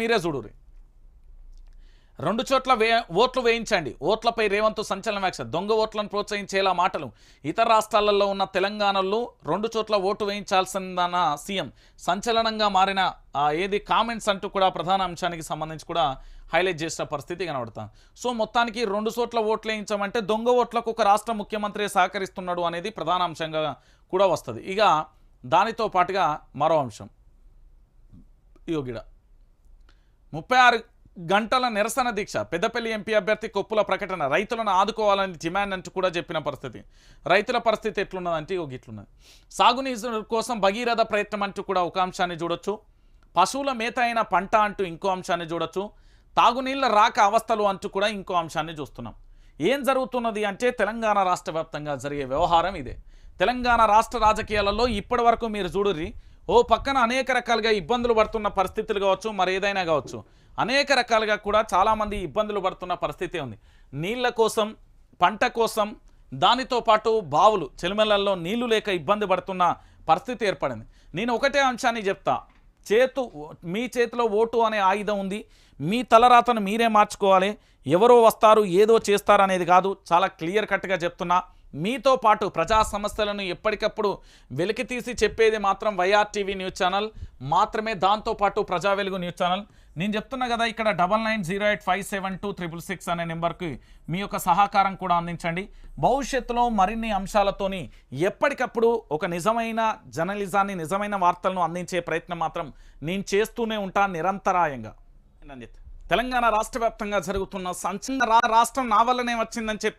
మీరే చూడురి రెండు చోట్ల వే ఓట్లు వేయించండి. ఓట్లపై రేవంత్ సంచలన వ్యాఖ్య దొంగ ఓట్లను ప్రోత్సహించేలా మాటలు. ఇతర రాష్ట్రాలలో ఉన్న తెలంగాణలో రెండు చోట్ల ఓటు వేయించాల్సిందన్న సీఎం. సంచలనంగా మారిన ఏది కామెంట్స్ అంటూ కూడా ప్రధాన అంశానికి సంబంధించి కూడా హైలైట్ చేసిన పరిస్థితి కనబడతాం. సో మొత్తానికి రెండు చోట్ల ఓట్లు వేయించమంటే దొంగ ఓట్లకు ఒక రాష్ట్ర ముఖ్యమంత్రి సహకరిస్తున్నాడు అనేది ప్రధాన అంశంగా కూడా వస్తుంది. ఇక దానితో పాటుగా మరో అంశం. యోగిడ. ముప్పై ఆరు గంటల నిరసన దీక్ష. పెద్దపల్లి ఎంపీ అభ్యర్థి కొప్పుల ప్రకటన. రైతులను ఆదుకోవాలని డిమాండ్ అంటూ కూడా చెప్పిన పరిస్థితి. రైతుల పరిస్థితి ఎట్లున్నదంటే ఒక ఇట్లున్నది సాగునీరు కోసం భగీరథ ప్రయత్నం అంటూ కూడా ఒక అంశాన్ని చూడొచ్చు. పశువుల మేత అయిన పంట అంటూ ఇంకో అంశాన్ని చూడొచ్చు. తాగునీళ్ళ రాక అవస్థలు అంటూ కూడా ఇంకో అంశాన్ని చూస్తున్నాం. ఏం జరుగుతున్నది అంటే తెలంగాణ రాష్ట్ర జరిగే వ్యవహారం ఇదే. తెలంగాణ రాష్ట్ర రాజకీయాలలో ఇప్పటి వరకు మీరు చూడుర్రి ఓ పక్కన అనేక రకాలుగా ఇబ్బందులు పడుతున్న పరిస్థితులు కావచ్చు మరి ఏదైనా కావచ్చు. అనేక రకాలుగా కూడా చాలామంది ఇబ్బందులు పడుతున్న పరిస్థితి ఉంది. నీళ్ళ కోసం పంట కోసం దానితో పాటు బావులు చెలిమెలల్లో నీళ్ళు లేక ఇబ్బంది పడుతున్న పరిస్థితి ఏర్పడింది. నేను ఒకటే అంశాన్ని చెప్తా. చేతు మీ చేతిలో ఓటు అనే ఆయుధం ఉంది. మీ తలరాతను మీరే మార్చుకోవాలి. ఎవరో వస్తారు ఏదో చేస్తారు అనేది కాదు. చాలా క్లియర్ కట్గా చెప్తున్నా. మీతో పాటు ప్రజా సమస్యలను ఎప్పటికప్పుడు వెలికి తీసి చెప్పేది మాత్రం వైఆర్ టీవీ న్యూస్ ఛానల్. మాత్రమే దాంతోపాటు ప్రజా వెలుగు న్యూస్ ఛానల్. నేను చెప్తున్నా కదా ఇక్కడ double nine zero eight five seven two triple six అనే నెంబర్కి మీ యొక్క సహకారం కూడా అందించండి. భవిష్యత్తులో మరిన్ని అంశాలతోని ఎప్పటికప్పుడు ఒక నిజమైన జర్నలిజాన్ని నిజమైన వార్తలను అందించే ప్రయత్నం మాత్రం నేను చేస్తూనే ఉంటా నిరంతరాయంగా. తెలంగాణ రాష్ట్ర జరుగుతున్న సంచలన రాష్ట్రం నా వల్లనే వచ్చిందని చెప్పి